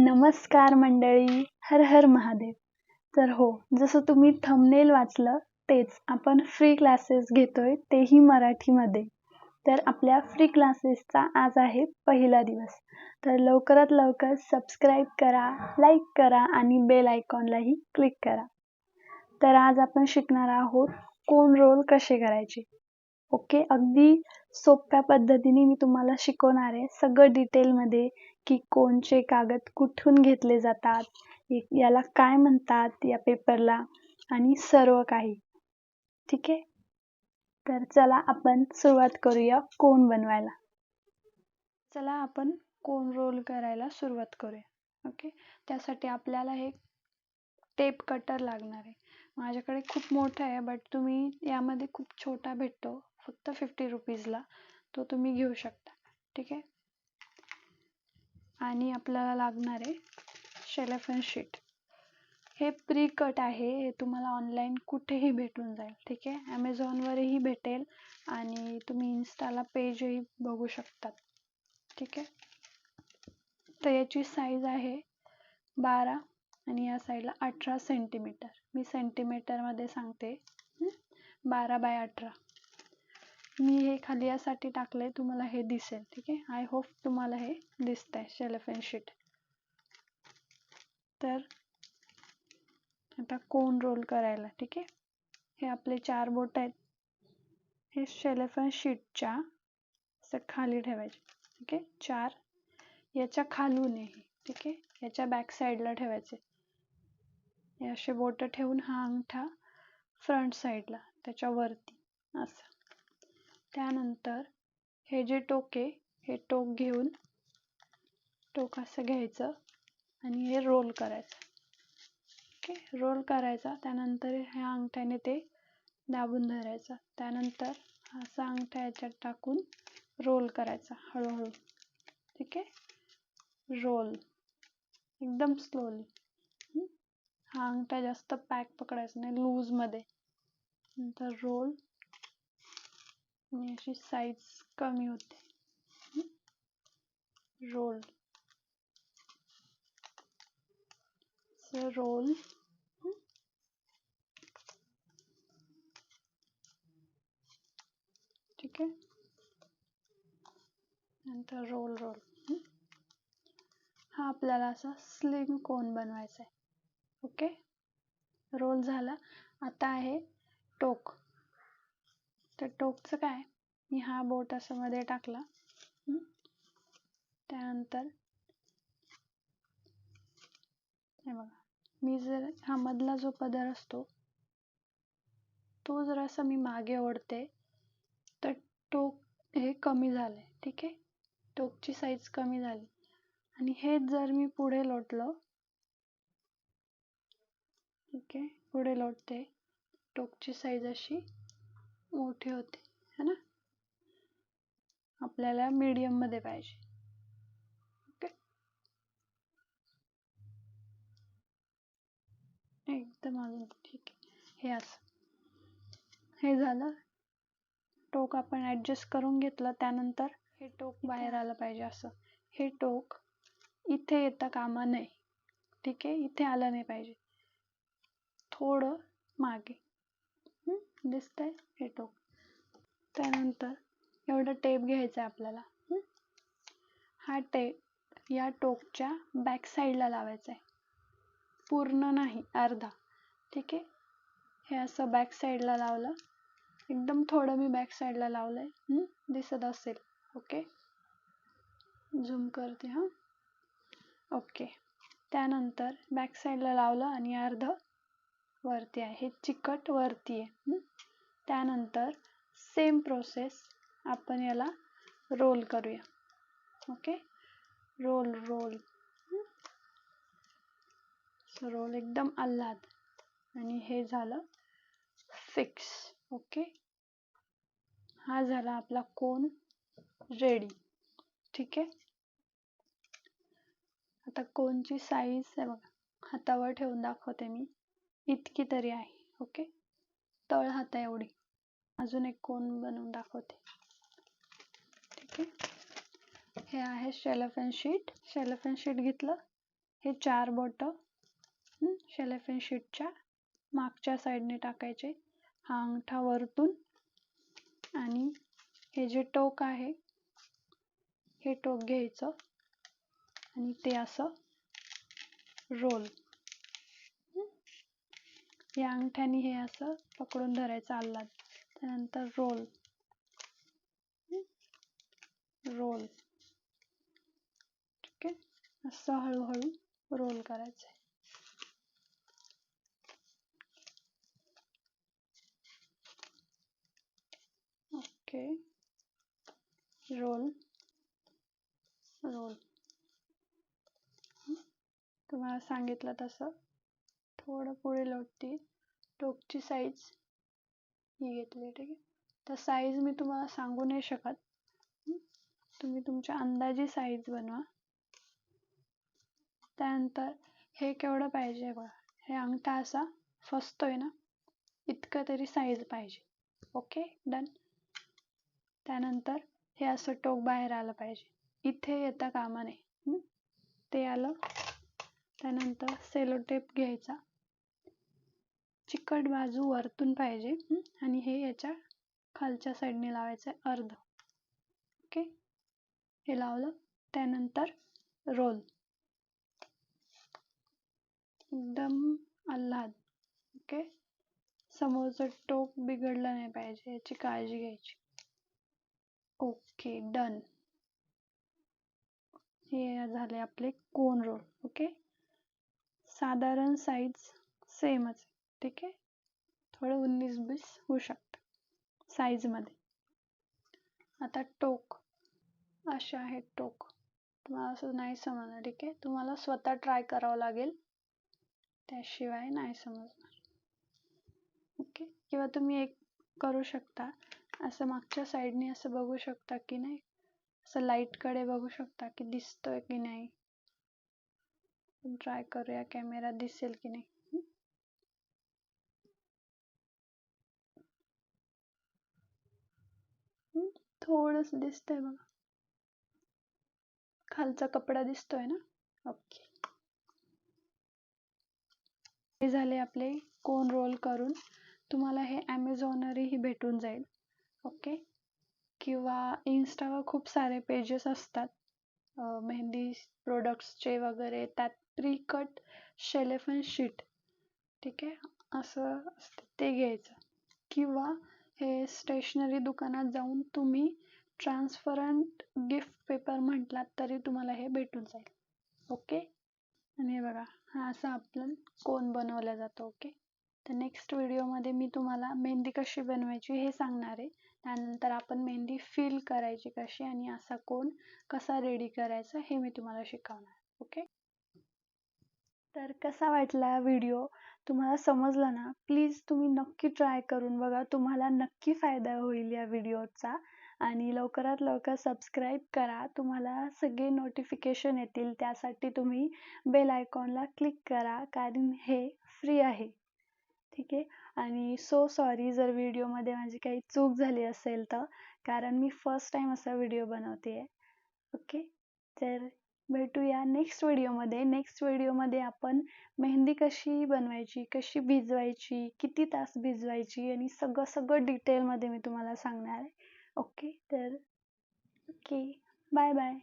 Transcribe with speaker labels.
Speaker 1: नमस्कार मंडळी हर हर महादेव. तर हो जसं तुम्ही थंबनेल वाचलं तेच आपण फ्री क्लासेस घेतोय तेही मराठीमध्ये. तर आपल्या फ्री क्लासेसचा आज आहे पहिला दिवस. तर लवकरात लवकर सबस्क्राईब करा लाईक करा आणि बेल आयकॉनलाही क्लिक करा. तर आज आपण शिकणार आहोत कोण रोल कसे करायचे? ओके अगदी सोप्या पद्धतीने मी तुम्हाला शिकवणार आहे सगळं डिटेलमध्ये की कोणचे कागद कुठून घेतले जातात याला काय म्हणतात या पेपरला आणि सर्व काही. ठीक आहे? तर चला आपण सुरुवात करूया कोण बनवायला. चला आपण कोण रोल करायला सुरुवात करूया. ओके त्यासाठी आपल्याला हे टेप कटर लागणार आहे. माझ्याकडे खूप मोठं आहे बट तुम्ही यामध्ये खूप छोटा भेटतो. फक्त फिफ्टी रुपीजला तो तुम्ही घेऊ शकता. ठीक आहे? आणि आपल्याला लागणार आहे शेलेफन शीट. हे प्री कट आहे हे तुम्हाला ऑनलाईन कुठेही भेटून जाईल ठीक आहे? ॲमेझॉनवरही भेटेल आणि तुम्ही इन्स्टाला पेजही बघू शकतात ठीक आहे? तर याची साईज आहे बारा आणि या साईडला अठरा सेंटीमीटर मी सेंटीमीटरमध्ये सांगते बारा बाय अठरा. मी हे खाली यासाठी टाकले तुम्हाला हे दिसेल ठीक आहे? आय होप तुम्हाला हे दिसतंय शेलेफेन शीट तर आता कोण रोल करायला ठीक आहे? हे आपले चार बोट आहेत. हे शेलेफन शीटच्या असं खाली ठेवायचे ठीक आहे? चार. याच्या खालून हे ठीक आहे? याच्या बॅक साईडला ठेवायचे. हे असे बोट ठेवून हा अंगठा फ्रंट साईडला त्याच्या वरती असं. त्यानंतर हे जे टोक आहे हे टोक घेऊन टोक असं घ्यायचं आणि हे रोल करायचं. ओके रोल करायचा. त्यानंतर ह्या अंगठ्याने ते दाबून धरायचं. त्यानंतर असा अंगठा याच्यात टाकून रोल करायचा हळूहळू. ठीक आहे रोल एकदम स्लोली हा अंगठा जास्त पॅक पकडायचा नाही. लूजमध्ये नंतर रोल आणि अशी साईज कमी होते रोल रोल ठीक आहे नंतर रोल रोल हा आपल्याला असा स्लिम कोन बनवायचा आहे ओके रोल झाला आता आहे टोक तर टोकचं काय? मी हा बोट असं मध्ये टाकला त्यानंतर हे बघा. मी जर हा मधला जो पदर असतो तो जर असं मी मागे ओढते तर टोक हे कमी झालंय. ठीक आहे? टोकची साईज कमी झाली. आणि हेच जर मी पुढे लोटलं ठीक आहे? पुढे लोटते टोकची साईज अशी. मोठी होते है ना? आपल्याला मीडियममध्ये पाहिजे. ओके एकदम अजून ठीक आहे. हे असं. हे झालं. टोक आपण ॲडजस्ट करून घेतलं. त्यानंतर हे टोक बाहेर आलं पाहिजे असं. हे टोक इथे येता कामा नये. ठीक आहे? इथे आलं नाही पाहिजे. थोडं मागे. दिसतंय हे टोक त्यानंतर एवढं टेप घ्यायचं आहे आपल्याला. हा? टेप या टोकच्या बॅक साईडला लावायचा आहे पूर्ण नाही अर्धा. ठीक आहे? हे असं बॅक साईडला लावलं. एकदम थोडं मी बॅक साईडला लावलं आहे दिसत असेल. ओके? झूम करते हां? ओके. त्यानंतर बॅक साईडला लावलं आणि अर्ध वरती आहे हे चिकट वरती आहे. त्यानंतर सेम प्रोसेस आपण याला रोल करूया. ओके रोल रोल रोल एकदम आल्हाद. आणि हे झालं फिक्स ओके हा झाला आपला कोन रेडी ठीक आहे? आता कोनची साईज आहे बघा. हातावर ठेवून दाखवते मी. इतकी तरी आहे ओके? तळ हाता एवढी. अजून एक कोण बनवून दाखवते. ठीक आहे? हे आहे शेलफन शीट शेलफन शीट घेतलं. हे चार बोट. शेलेफेन शीटच्या मागच्या साईडने टाकायचे. हा अंगठा वरतून. आणि हे जे टोक आहे हे टोक घ्यायचं. आणि ते असं रोल या अंगठ्याने हे असं पकडून धरायचं आल्हाद. त्यानंतर रोल रोल ठीक आहे असं हळूहळू रोल करायचं ओके रोल रोल तुम्हाला सांगितलं तसं. थोडं पुढे लोटते. टोकची साईज ही घेतली ठीक आहे. तर साईज मी तुम्हाला सांगू नाही शकत. तुम्ही तुमच्या अंदाजी साईज बनवा. त्यानंतर हे केवढं पाहिजे बघा. हे अंगठा असा फसतोय ना इतकं तरी साईज पाहिजे. ओके डन त्यानंतर हे असं टोक बाहेर आलं पाहिजे. इथे येता कामा नये. ते आलं. त्यानंतर सेलो टेप घ्यायचा. चिकट बाजू वरतून पाहिजे. आणि हे याच्या खालच्या साईडने लावायचं आहे अर्ध. ओके हे लावलं. त्यानंतर रोल एकदम आल्हाद. ओके समोरचं टोक बिघडलं नाही पाहिजे याची काळजी घ्यायची. ओके डन हे झाले आपले कोन रोल ओके साधारण साईज सेमच ठीक आहे? थोडं उन्नीस बीस होऊ शकतं. साईजमध्ये आता टोक. असे आहे टोक. तुम्हाला असं नाही समजणार ठीक आहे? तुम्हाला स्वतः ट्राय करावं लागेल. त्याशिवाय नाही समजणार. ओके? किंवा तुम्ही एक करू शकता. असं मागच्या साईडने असं बघू शकता की नाही? असं लाईटकडे बघू शकता की दिसतोय की नाही? ट्राय करूया कॅमेरा दिसेल की नाही? थोडस दिसतंय बघा. खालचा कपडा दिसतोय ना? ओके हे झाले आपले कोन रोल करून. तुम्हाला हे ॲमेझॉनवरही भेटून जाईल. ओके किंवा इन्स्टावर खूप सारे पेजेस असतात. मेहंदी प्रोडक्ट्सचे वगैरे. त्यात प्रीकट शेलेफन शीट ठीक आहे? असं असतं. ते घ्यायचं. किंवा हे स्टेशनरी दुकानात जाऊन तुम्ही ट्रान्सफरंट गिफ्ट पेपर म्हटलात तरी तुम्हाला हे भेटून जाईल. ओके आणि हे बघा हा असा आपलं कोन बनवला जातो ओके तर नेक्स्ट व्हिडिओमध्ये मी तुम्हाला मेहंदी कशी बनवायची हे सांगणार आहे. त्यानंतर आपण मेहंदी फील करायची कशी आणि असा कोण कसा रेडी करायचा हे मी तुम्हाला शिकवणार ओके तर कसा वाटला व्हिडिओ तुम्हाला समजला ना? प्लीज तुम्ही नक्की ट्राय करून बघा. तुम्हाला नक्की फायदा होईल या व्हिडिओचा आणि लवकरात लवकर सबस्क्राईब करा. तुम्हाला सगळे नोटिफिकेशन येतील. त्यासाठी तुम्ही बेल आयकॉनला क्लिक करा. कारण हे फ्री आहे. ठीक आहे? आणि सो सॉरी जर व्हिडिओमध्ये माझी काही चूक झाली असेल तर. कारण मी फर्स्ट टाईम असा व्हिडिओ बनवते आहे ओके तर भेटूया नेक्स्ट व्हिडिओमध्ये नेक्स्ट व्हिडिओमध्ये आपण मेहंदी कशी बनवायची कशी भिजवायची किती तास भिजवायची आणि सगळं सगळं डिटेलमध्ये मी तुम्हाला सांगणार आहे. ओके तर ओके बाय बाय